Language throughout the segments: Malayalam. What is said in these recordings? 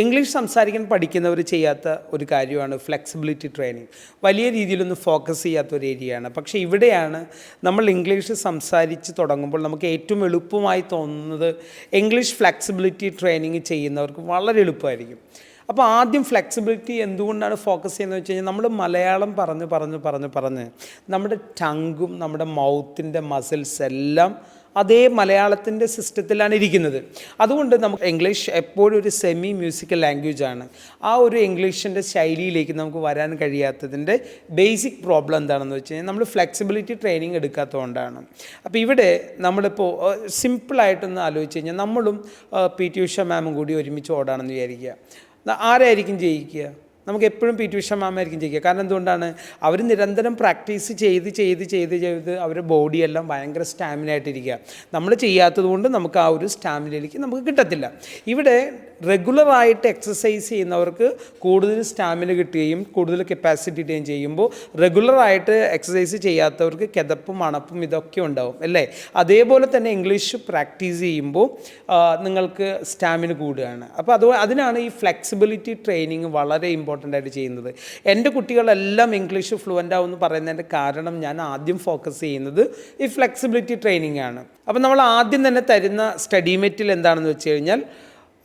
ഇംഗ്ലീഷ് സംസാരിക്കാൻ പഠിക്കുന്നവർ ചെയ്യാത്ത ഒരു കാര്യമാണ് ഫ്ലെക്സിബിലിറ്റി ട്രെയിനിങ് വലിയ രീതിയിലൊന്നും ഫോക്കസ് ചെയ്യാത്ത ഒരു ഏരിയയാണ് പക്ഷേ ഇവിടെയാണ് നമ്മൾ ഇംഗ്ലീഷ് സംസാരിച്ച് തുടങ്ങുമ്പോൾ നമുക്ക് ഏറ്റവും എളുപ്പമായി തോന്നുന്നത് ഇംഗ്ലീഷ് ഫ്ലെക്സിബിലിറ്റി ട്രെയിനിങ് ചെയ്യുന്നവർക്ക് വളരെ എളുപ്പമായിരിക്കും. അപ്പോൾ ആദ്യം ഫ്ലെക്സിബിലിറ്റി എന്തുകൊണ്ടാണ് ഫോക്കസ് ചെയ്യുന്നത് വെച്ച് കഴിഞ്ഞാൽ നമ്മൾ മലയാളം പറഞ്ഞ് പറഞ്ഞ് പറഞ്ഞ് പറഞ്ഞ് നമ്മുടെ ടങ്കും നമ്മുടെ മൗത്തിന്റെ മസിൽസ് എല്ലാം അതേ മലയാളത്തിന്റെ സിസ്റ്റത്തിലാണ് ഇരിക്കുന്നത്. അതുകൊണ്ട് നമുക്ക് ഇംഗ്ലീഷ് എപ്പോഴും ഒരു സെമി മ്യൂസിക്കൽ ലാംഗ്വേജ് ആണ്. ആ ഒരു ഇംഗ്ലീഷിന്റെ ശൈലിയിലേക്ക് നമുക്ക് വരാൻ കഴിയാത്തതിന്റെ ബേസിക് പ്രോബ്ലം എന്താണെന്ന് വെച്ച് കഴിഞ്ഞാൽ നമ്മൾ ഫ്ലെക്സിബിലിറ്റി ട്രെയിനിങ് എടുക്കാത്തതുകൊണ്ടാണ്. അപ്പോൾ ഇവിടെ നമ്മളിപ്പോൾ സിമ്പിളായിട്ടൊന്ന് ആലോചിച്ച് കഴിഞ്ഞാൽ നമ്മളും പി ടി ഉഷ മാമും കൂടി ഒരുമിച്ച് ഓടാണെന്ന് വിചാരിക്കുക. ആരായിരിക്കും ജയിക്കുക? നമുക്ക് എപ്പോഴും പി ടി ഉഷ മാമായിരിക്കും ജയിക്കുക. കാരണം എന്തുകൊണ്ടാണ്? അവർ നിരന്തരം പ്രാക്ടീസ് ചെയ്ത് ചെയ്ത് ചെയ്ത് ചെയ്ത് അവരുടെ ബോഡിയെല്ലാം ഭയങ്കര സ്റ്റാമിന ആയിട്ടിരിക്കുക. നമ്മൾ ചെയ്യാത്തത് കൊണ്ട് നമുക്ക് ആ ഒരു സ്റ്റാമിനയിലേക്ക് നമുക്ക് കിട്ടത്തില്ല. ഇവിടെ റെഗുലറായിട്ട് എക്സസൈസ് ചെയ്യുന്നവർക്ക് കൂടുതൽ സ്റ്റാമിന കിട്ടുകയും കൂടുതൽ കപ്പാസിറ്റി കിട്ടുകയും ചെയ്യുമ്പോൾ റെഗുലറായിട്ട് എക്സസൈസ് ചെയ്യാത്തവർക്ക് കിതപ്പും മണപ്പും ഇതൊക്കെ ഉണ്ടാവും അല്ലേ? അതേപോലെ തന്നെ ഇംഗ്ലീഷ് പ്രാക്ടീസ് ചെയ്യുമ്പോൾ നിങ്ങൾക്ക് സ്റ്റാമിന കൂടുകയാണ്. അപ്പോൾ അത് അതിനാണ് ഈ ഫ്ലെക്സിബിലിറ്റി ട്രെയിനിങ് വളരെ ഇമ്പോർട്ടന്റ് ആയിട്ട് ചെയ്യുന്നത്. എന്റെ കുട്ടികളെല്ലാം ഇംഗ്ലീഷ് ഫ്ലുവന്റ് ആവും എന്ന് പറയുന്നതിന്റെ കാരണം ഞാൻ ആദ്യം ഫോക്കസ് ചെയ്യുന്നത് ഈ ഫ്ലെക്സിബിലിറ്റി ട്രെയിനിങ് ആണ്. അപ്പോൾ നമ്മൾ ആദ്യം തന്നെ തരുന്ന സ്റ്റഡി മെറ്റിൽ എന്താണെന്ന് വെച്ച് കഴിഞ്ഞാൽ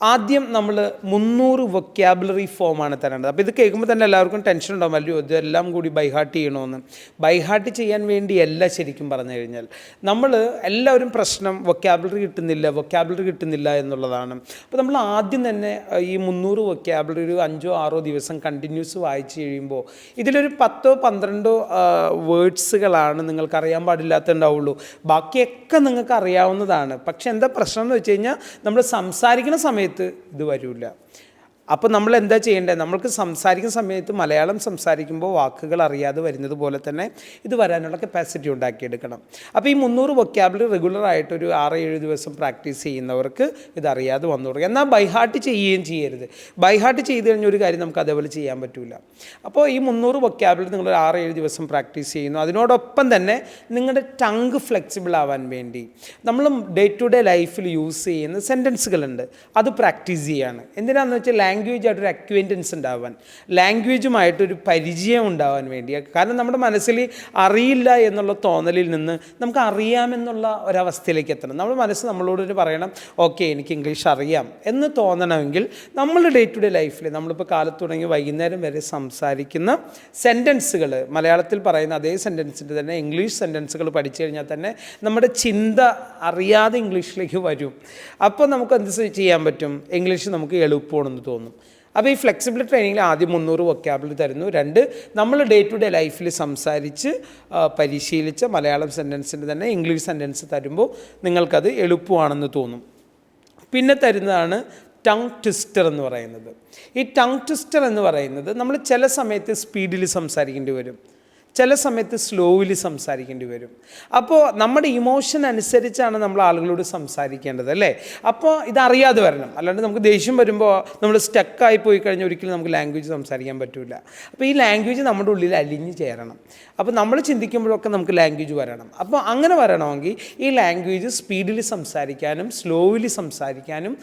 ആദ്യം നമ്മൾ മുന്നൂറ് വൊക്യാബുലറി ഫോമാണ് തരേണ്ടത്. അപ്പോൾ ഇത് കേൾക്കുമ്പോൾ തന്നെ എല്ലാവർക്കും ടെൻഷൻ ഉണ്ടാവും. അല്ലയോ ഇതെല്ലാം കൂടി ബൈഹാർട്ട് ചെയ്യണമെന്ന് ബൈഹാർട്ട് ചെയ്യാൻ വേണ്ടിയല്ല ശരിക്കും പറഞ്ഞു കഴിഞ്ഞാൽ. നമ്മൾ എല്ലാവരും പ്രശ്നം വൊക്കാബുലറി കിട്ടുന്നില്ല വൊക്കാബുലറി കിട്ടുന്നില്ല എന്നുള്ളതാണ്. അപ്പോൾ നമ്മൾ ആദ്യം തന്നെ ഈ മുന്നൂറ് വൊക്കാബുലറി ഒരു അഞ്ചോ ആറോ ദിവസം കണ്ടിന്യൂസ് വായിച്ചു കഴിയുമ്പോൾ ഇതിലൊരു പത്തോ പന്ത്രണ്ടോ വേർഡ്സുകളാണ് നിങ്ങൾക്ക് അറിയാൻ പാടില്ലാത്തുണ്ടാവുള്ളൂ ബാക്കിയൊക്കെ നിങ്ങൾക്ക് അറിയാവുന്നതാണ് പക്ഷേ എന്താ പ്രശ്നം എന്ന് വെച്ച് കഴിഞ്ഞാൽ നമ്മൾ സംസാരിക്കുന്ന സമയത്ത് ഇത് വരില്ല. അപ്പോൾ നമ്മൾ എന്താ ചെയ്യേണ്ടത് നമ്മൾക്ക് സംസാരിക്കുന്ന സമയത്ത് മലയാളം സംസാരിക്കുമ്പോൾ വാക്കുകൾ അറിയാതെ വരുന്നത് പോലെ തന്നെ ഇത് വരാനുള്ള കപ്പാസിറ്റി ഉണ്ടാക്കിയെടുക്കണം. അപ്പോൾ ഈ മുന്നൂറ് വൊക്യാബിലറി റെഗുലറായിട്ട് ഒരു ആറ് ഏഴ് ദിവസം പ്രാക്ടീസ് ചെയ്യുന്നവർക്ക് ഇത് അറിയാതെ വന്നു തുടങ്ങും. എന്നാൽ ബൈഹാർട്ട് ചെയ്യുകയും ചെയ്യരുത്. ബൈഹാർട്ട് ചെയ്ത് കഴിഞ്ഞ ഒരു കാര്യം നമുക്ക് അതേപോലെ ചെയ്യാൻ പറ്റില്ല അപ്പോൾ ഈ മുന്നൂറ് വൊക്യാബിലറി നിങ്ങൾ ഒരു ആറ് ഏഴ് ദിവസം പ്രാക്ടീസ് ചെയ്യുന്നു. അതിനോടൊപ്പം തന്നെ നിങ്ങളുടെ ടങ്ക് ഫ്ലെക്സിബിൾ ആവാൻ വേണ്ടി നമ്മൾ ഡേ ടു ഡേ ലൈഫിൽ യൂസ് ചെയ്യുന്ന സെന്റൻസുകളുണ്ട് അത് പ്രാക്ടീസ് ചെയ്യാണ്. എന്തിനാണെന്ന് വെച്ചാൽ ലാംഗ്വേജ് ആയിട്ടൊരു അക്വന്റൻസ് ഉണ്ടാവാൻ ലാംഗ്വേജുമായിട്ടൊരു പരിചയം ഉണ്ടാവാൻ വേണ്ടിയാണ് കാരണം നമ്മുടെ മനസ്സിൽ അറിയില്ല എന്നുള്ള തോന്നലിൽ നിന്ന് നമുക്ക് അറിയാമെന്നുള്ള ഒരവസ്ഥയിലേക്ക് എത്തണം. നമ്മുടെ മനസ്സ് നമ്മളോട് പറയണം ഓക്കെ എനിക്ക് ഇംഗ്ലീഷ് അറിയാം എന്ന് തോന്നണമെങ്കിൽ നമ്മൾ ഡേ ടു ഡേ ലൈഫിൽ നമ്മളിപ്പോൾ കാലത്ത് തുടങ്ങി വൈകുന്നേരം വരെ സംസാരിക്കുന്ന സെന്റൻസുകൾ മലയാളത്തിൽ പറയുന്ന അതേ സെന്റൻസിന്റെ തന്നെ ഇംഗ്ലീഷ് സെന്റൻസുകൾ പഠിച്ചു കഴിഞ്ഞാൽ തന്നെ നമ്മുടെ ചിന്ത അറിയാതെ ഇംഗ്ലീഷിലേക്ക് വരും. അപ്പോൾ നമുക്ക് എന്ത് ചെയ്യാൻ പറ്റും? ഇംഗ്ലീഷ് നമുക്ക് എളുപ്പമാണെന്ന് തോന്നും. അപ്പോൾ ഈ ഫ്ലെക്സിബിൾ ട്രെയിനിങ്ങിൽ ആദ്യം മുന്നൂറ് വൊക്കാബിളി തരുന്നു. രണ്ട് നമ്മൾ ഡേ ടു ഡേ ലൈഫിൽ സംസാരിച്ച് പരിശീലിച്ച മലയാളം സെന്റൻസിന്റെ തന്നെ ഇംഗ്ലീഷ് സെന്റൻസ് തരുമ്പോൾ നിങ്ങൾക്കത് എളുപ്പമാണെന്ന് തോന്നും. പിന്നെ തരുന്നതാണ് ടങ് ട്വിസ്റ്റർ എന്ന് പറയുന്നത്. ഈ ടങ് ട്വിസ്റ്റർ എന്ന് പറയുന്നത് നമ്മൾ ചില സമയത്ത് സ്പീഡിൽ സംസാരിക്കേണ്ടി വരും. ചില സമയത്ത് സ്ലോവിലി സംസാരിക്കേണ്ടി വരും. അപ്പോൾ നമ്മുടെ ഇമോഷൻ അനുസരിച്ചാണ് നമ്മൾ ആളുകളോട് സംസാരിക്കേണ്ടത് അല്ലേ? അപ്പോൾ ഇതറിയാതെ വരണം. അല്ലാണ്ട് നമുക്ക് ദേഷ്യം വരുമ്പോൾ നമ്മൾ സ്റ്റക്കായി പോയി കഴിഞ്ഞാൽ ഒരിക്കലും നമുക്ക് ലാംഗ്വേജ് സംസാരിക്കാൻ പറ്റില്ല അപ്പോൾ ഈ ലാംഗ്വേജ് നമ്മുടെ ഉള്ളിൽ അലിഞ്ഞു ചേരണം. അപ്പോൾ നമ്മൾ ചിന്തിക്കുമ്പോഴൊക്കെ നമുക്ക് ലാംഗ്വേജ് വരണം. അപ്പോൾ അങ്ങനെ വരണമെങ്കിൽ ഈ ലാംഗ്വേജ് സ്പീഡിൽ സംസാരിക്കാനും സ്ലോവിലി സംസാരിക്കാനും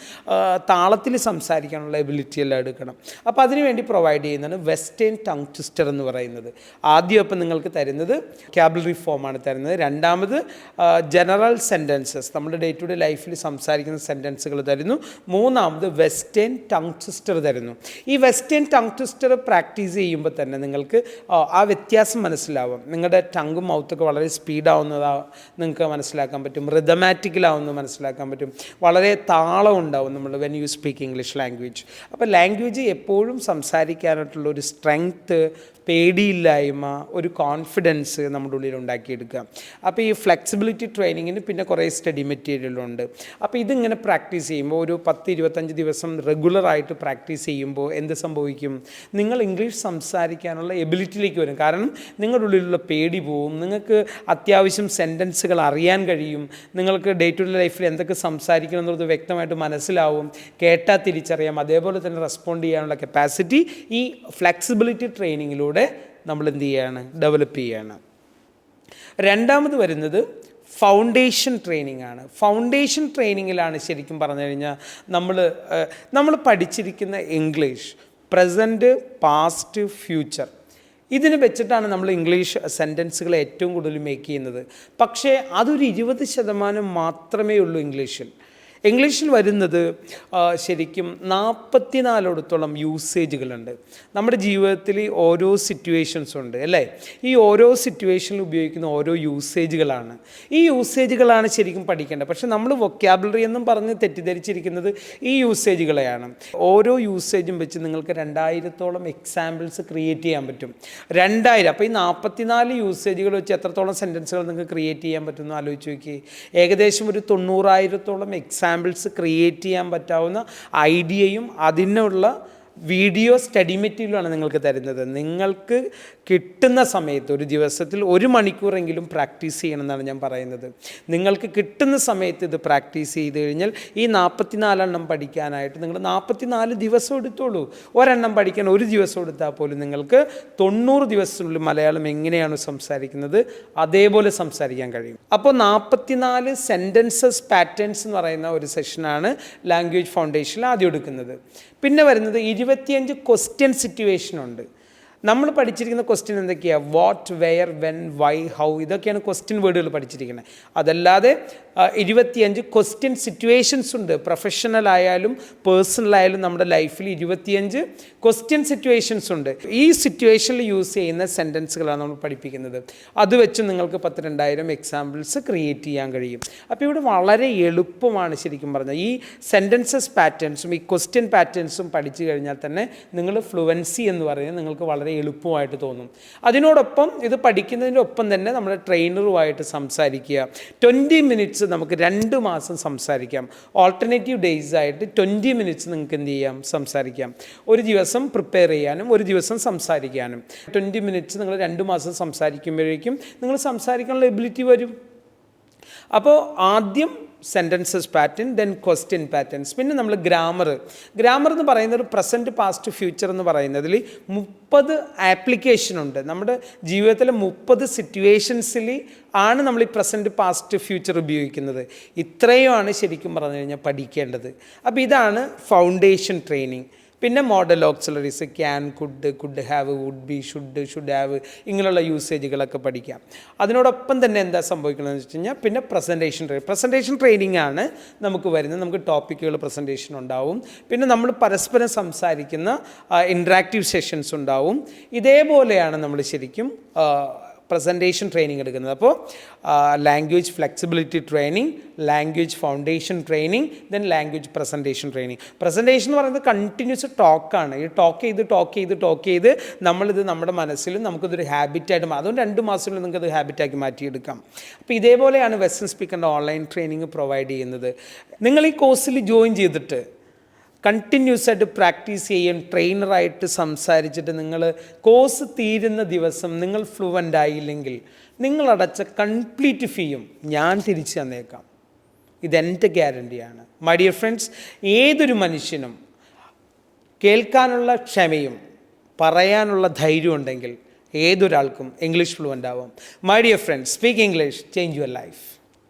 താളത്തിൽ സംസാരിക്കാനുള്ള എബിലിറ്റി എല്ലാം എടുക്കണം. അപ്പോൾ അതിനുവേണ്ടി പ്രൊവൈഡ് ചെയ്യുന്നതാണ് വെസ്റ്റേൺ ടങ് ട്വിസ്റ്റർ എന്ന് പറയുന്നത്. ആദ്യം നിങ്ങൾക്ക് തരുന്നത് ക്യാബിലറി ഫോമാണ് തരുന്നത്. രണ്ടാമത് ജനറൽ സെന്റൻസസ് നമ്മുടെ ഡേ ടു ഡേ ലൈഫിൽ സംസാരിക്കുന്ന സെന്റൻസുകൾ തരുന്നു. മൂന്നാമത് വെസ്റ്റേൺ ടങ് ട്വിസ്റ്റർ തരുന്നു. ഈ വെസ്റ്റേൺ ടങ് ട്വിസ്റ്റർ പ്രാക്ടീസ് ചെയ്യുമ്പോൾ തന്നെ നിങ്ങൾക്ക് ആ, വ്യത്യാസം മനസ്സിലാവും. നിങ്ങളുടെ ടങ്ങും മൗത്തൊക്കെ വളരെ സ്പീഡാവുന്നതാ നിങ്ങൾക്ക് മനസ്സിലാക്കാൻ പറ്റും. റിതമാറ്റിക്കലാവുന്ന മനസ്സിലാക്കാൻ പറ്റും. വളരെ താളം ഉണ്ടാവും നമ്മൾ when you speak English language അപ്പോൾ ലാംഗ്വേജ് എപ്പോഴും സംസാരിക്കാനായിട്ടുള്ള ഒരു സ്ട്രെങ്ത്ത് പേടിയില്ലായ്മ ഒരു കോൺഫിഡൻസ് നമ്മുടെ ഉള്ളിൽ ഉണ്ടാക്കിയെടുക്കുക. അപ്പോൾ ഈ ഫ്ലെക്സിബിലിറ്റി ട്രെയിനിങ്ങിന് പിന്നെ കുറേ സ്റ്റഡി മെറ്റീരിയലുണ്ട് അപ്പോൾ ഇതിങ്ങനെ പ്രാക്ടീസ് ചെയ്യുമ്പോൾ ഒരു പത്ത് ഇരുപത്തഞ്ച് ദിവസം റെഗുലറായിട്ട് പ്രാക്ടീസ് ചെയ്യുമ്പോൾ എന്ത് സംഭവിക്കും? നിങ്ങൾ ഇംഗ്ലീഷ് സംസാരിക്കാനുള്ള എബിലിറ്റിയിലേക്ക് വരും. കാരണം നിങ്ങളുടെ ഉള്ളിലുള്ള പേടി പോവും. നിങ്ങൾക്ക് അത്യാവശ്യം സെന്റൻസുകൾ അറിയാൻ കഴിയും. നിങ്ങൾക്ക് ഡേ ടു ഡേ ലൈഫിൽ എന്തൊക്കെ സംസാരിക്കണം എന്നുള്ളത് വ്യക്തമായിട്ട് മനസ്സിലാവും. കേട്ടാൽ തിരിച്ചറിയാം. അതേപോലെ തന്നെ റെസ്പോണ്ട് ചെയ്യാനുള്ള കപ്പാസിറ്റി ഈ ഫ്ലെക്സിബിലിറ്റി ട്രെയിനിങ്ങിലൂടെ നമ്മൾ എന്ത് ചെയ്യാണ്. ഡെവലപ്പ് ചെയ്യാണ് രണ്ടാമത് വരുന്നത് ഫൗണ്ടേഷൻ ട്രെയിനിങ് ആണ്. ഫൗണ്ടേഷൻ ട്രെയിനിങ്ങിലാണ് ശരിക്കും പറഞ്ഞു കഴിഞ്ഞാൽ നമ്മൾ നമ്മൾ പഠിച്ചിരിക്കുന്ന ഇംഗ്ലീഷ് പ്രസന്റ് പാസ്റ്റ് ഫ്യൂച്ചർ ഇതിന് വെച്ചിട്ടാണ് നമ്മൾ ഇംഗ്ലീഷ് സെന്റൻസുകൾ ഏറ്റവും കൂടുതൽ മേക്ക് ചെയ്യുന്നത്. പക്ഷേ അതൊരു ഇരുപത് ശതമാനം മാത്രമേ ഉള്ളൂ ഇംഗ്ലീഷിൽ ഇംഗ്ലീഷിൽ വരുന്നത് ശരിക്കും നാൽപ്പത്തിനാലോടത്തോളം യൂസേജുകളുണ്ട്. നമ്മുടെ ജീവിതത്തിൽ ഓരോ സിറ്റുവേഷൻസ് ഉണ്ട് അല്ലേ? ഈ ഓരോ സിറ്റുവേഷനിൽ ഉപയോഗിക്കുന്ന ഓരോ യൂസേജുകളാണ്. ഈ യൂസേജുകളാണ് ശരിക്കും പഠിക്കേണ്ടത്. പക്ഷേ നമ്മൾ വൊക്കാബുലറി എന്നും പറഞ്ഞ് തെറ്റിദ്ധരിച്ചിരിക്കുന്നത് ഈ യൂസേജുകളെയാണ്. ഓരോ യൂസേജും വെച്ച് നിങ്ങൾക്ക് രണ്ടായിരത്തോളം എക്സാമ്പിൾസ് ക്രിയേറ്റ് ചെയ്യാൻ പറ്റും. രണ്ടായിരം അപ്പോൾ ഈ നാൽപ്പത്തിനാല് യൂസേജുകൾ വെച്ച് എത്രത്തോളം സെന്റൻസുകൾ നിങ്ങൾക്ക് ക്രിയേറ്റ് ചെയ്യാൻ പറ്റുമെന്ന് ആലോചിച്ച് നോക്കി ഏകദേശം ഒരു തൊണ്ണൂറായിരത്തോളം എക്സാമ്പിൾസ് ക്രിയേറ്റ് ചെയ്യാൻ പറ്റാവുന്ന ഐഡിയയും അതിനുള്ള വീഡിയോ സ്റ്റഡി മെറ്റീരിയലാണ് നിങ്ങൾക്ക് തരുന്നത്. നിങ്ങൾക്ക് കിട്ടുന്ന സമയത്ത് ഒരു ദിവസത്തിൽ ഒരു മണിക്കൂറെങ്കിലും പ്രാക്ടീസ് ചെയ്യണമെന്നാണ് ഞാൻ പറയുന്നത്. നിങ്ങൾക്ക് കിട്ടുന്ന സമയത്ത് ഇത് പ്രാക്ടീസ് ചെയ്ത് കഴിഞ്ഞാൽ ഈ നാൽപ്പത്തിനാലെണ്ണം പഠിക്കാനായിട്ട് നിങ്ങൾ നാൽപ്പത്തിനാല് ദിവസം എടുത്തോളൂ. ഒരെണ്ണം പഠിക്കാൻ ഒരു ദിവസം എടുത്താൽ പോലും നിങ്ങൾക്ക് തൊണ്ണൂറ് ദിവസത്തിനുള്ളിൽ മലയാളം എങ്ങനെയാണ് സംസാരിക്കുന്നത് അതേപോലെ സംസാരിക്കാൻ കഴിയും. അപ്പോൾ നാൽപ്പത്തിനാല് സെന്റൻസസ് പാറ്റേൺസ് എന്ന് പറയുന്ന ഒരു സെഷനാണ് ലാംഗ്വേജ് ഫൗണ്ടേഷനിൽ ആദ്യം എടുക്കുന്നത്. പിന്നെ വരുന്നത് ഇരുപത്തിയഞ്ച് ക്വസ്റ്റ്യൻ സിറ്റുവേഷൻ ഉണ്ട്. നമ്മൾ പഠിച്ചിരിക്കുന്ന ക്വസ്റ്റ്യൻ എന്തൊക്കെയാണ് what where when why how ഇതൊക്കെയാണ് ക്വസ്റ്റ്യൻ വേർഡുകൾ പഠിച്ചിരിക്കുന്നത്. അതല്ലാതെ ഇരുപത്തിയഞ്ച് ക്വസ്റ്റ്യൻ സിറ്റുവേഷൻസ് ഉണ്ട്. പ്രൊഫഷണൽ ആയാലും പേഴ്സണൽ ആയാലും നമ്മുടെ ലൈഫിൽ ഇരുപത്തിയഞ്ച് ക്വസ്റ്റ്യൻ സിറ്റുവേഷൻസ് ഉണ്ട്. ഈ സിറ്റുവേഷനിൽ യൂസ് ചെയ്യുന്ന സെന്റൻസുകളാണ് നമ്മൾ പഠിപ്പിക്കുന്നത്. അത് വെച്ച് നിങ്ങൾക്ക് പത്ത് രണ്ടായിരം എക്സാമ്പിൾസ് ക്രിയേറ്റ് ചെയ്യാൻ കഴിയും. അപ്പോൾ ഇവിടെ വളരെ എളുപ്പമാണ് ശരിക്കും പറഞ്ഞാൽ. ഈ സെന്റൻസസ് പാറ്റേൺസും ഈ ക്വസ്റ്റ്യൻ പാറ്റേൺസും പഠിച്ചു കഴിഞ്ഞാൽ തന്നെ നിങ്ങൾ ഫ്ലുവൻസി എന്ന് പറയുന്നത് നിങ്ങൾക്ക് വളരെ എളുപ്പമായിട്ട് തോന്നും. അതിനോടൊപ്പം ഇത് പഠിക്കുന്നതിന്റെ ഒപ്പം തന്നെ നമ്മൾ ട്രെയിനറുമായിട്ട് സംസാരിക്കുക. ട്വന്റി മിനിറ്റ്സ് നമുക്ക് രണ്ട് മാസം സംസാരിക്കാം. ഓൾട്ടർനേറ്റീവ് ഡേയ്സ് ആയിട്ട് ട്വന്റി മിനിറ്റ്സ് നിങ്ങൾക്ക് എന്ത് ചെയ്യാം? സംസാരിക്കാം. ഒരു ദിവസം പ്രിപ്പയർ ചെയ്യാനും ഒരു ദിവസം സംസാരിക്കാനും. ട്വന്റി മിനിറ്റ്സ് നിങ്ങൾ രണ്ട് മാസം സംസാരിക്കുമ്പോഴേക്കും നിങ്ങൾ സംസാരിക്കാനുള്ള എബിലിറ്റി വരും. അപ്പോൾ ആദ്യം sentences pattern then question patterns പിന്നെ നമ്മൾ ഗ്രാമർ ഗ്രാമർ എന്ന് പറയുന്നത് പ്രസന്റ് പാസ്റ്റ് ഫ്യൂച്ചർ എന്ന് പറയുന്നതിൽ മുപ്പത് ആപ്ലിക്കേഷൻ ഉണ്ട്. നമ്മുടെ ജീവിതത്തിലെ മുപ്പത് സിറ്റുവേഷൻസിൽ ആണ് നമ്മൾ ഈ പ്രസന്റ് പാസ്റ്റ് ഫ്യൂച്ചർ ഉപയോഗിക്കുന്നത്. ഇത്രയുമാണ് ശരിക്കും പറഞ്ഞു കഴിഞ്ഞാൽ പഠിക്കേണ്ടത്. അപ്പോൾ ഇതാണ് ഫൗണ്ടേഷൻ ട്രെയിനിങ് പിന്നെ modal auxiliaries can could could have would be should should have ഇങ്ങനെയുള്ള യൂസേജുകളൊക്കെ പഠിക്കാം. അതിനോടൊപ്പം തന്നെ എന്താ സംഭവിക്കണമെന്ന് വെച്ച് കഴിഞ്ഞാൽ പിന്നെ പ്രസന്റേഷൻ ട്രെയിനിങ് പ്രസന്റേഷൻ ട്രെയിനിങ് ആണ് നമുക്ക് വരുന്നത്. നമുക്ക് ടോപ്പിക്കുകൾ പ്രസന്റേഷൻ ഉണ്ടാവും. പിന്നെ നമ്മൾ പരസ്പരം സംസാരിക്കുന്ന ഇൻട്രാക്റ്റീവ് സെഷൻസ് ഉണ്ടാവും. ഇതേപോലെയാണ് നമ്മൾ ശരിക്കും പ്രസന്റേഷൻ ട്രെയിനിങ് എടുക്കുന്നത്. അപ്പോൾ language flexibility training language foundation training then language presentation training presentation എന്ന് പറയുന്നത് കണ്ടിന്യൂസ് ടോക്കാണ് ഈ ടോക്ക് ചെയ്ത് ടോക്ക് ചെയ്ത് ടോക്ക് ചെയ്ത് നമ്മളിത് നമ്മുടെ മനസ്സിലും നമുക്കിതൊരു ഹാബിറ്റായിട്ട് അതും രണ്ട് മാസത്തിൽ നിങ്ങൾക്കത് ഹാബിറ്റാക്കി മാറ്റിയെടുക്കാം. അപ്പോൾ ഇതേപോലെയാണ് വെസ്റ്റേൺ സ്പീക്കറിന്റെ ഓൺലൈൻ ട്രെയിനിങ് പ്രൊവൈഡ് ചെയ്യുന്നത്. നിങ്ങൾ ഈ കോഴ്സിൽ ജോയിൻ ചെയ്തിട്ട് കണ്ടിന്യൂസ് ആയിട്ട് പ്രാക്ടീസ് ചെയ്യും ട്രെയിനറായിട്ട് സംസാരിച്ചിട്ട് നിങ്ങൾ കോഴ്സ് തീരുന്ന ദിവസം നിങ്ങൾ ഫ്ലുവന്റ് ആയില്ലെങ്കിൽ നിങ്ങളടച്ച കംപ്ലീറ്റ് ഫീയും ഞാൻ തിരിച്ചു തന്നേക്കാം. ഇതെന്റെ ഗ്യാരണ്ടിയാണ്. മൈ ഡിയർ ഫ്രണ്ട്സ് ഏതൊരു മനുഷ്യനും കേൾക്കാനുള്ള ക്ഷമയും പറയാനുള്ള ധൈര്യം ഉണ്ടെങ്കിൽ ഏതൊരാൾക്കും ഇംഗ്ലീഷ് ഫ്ലുവന്റ് ആവും. My dear friends speak English change your life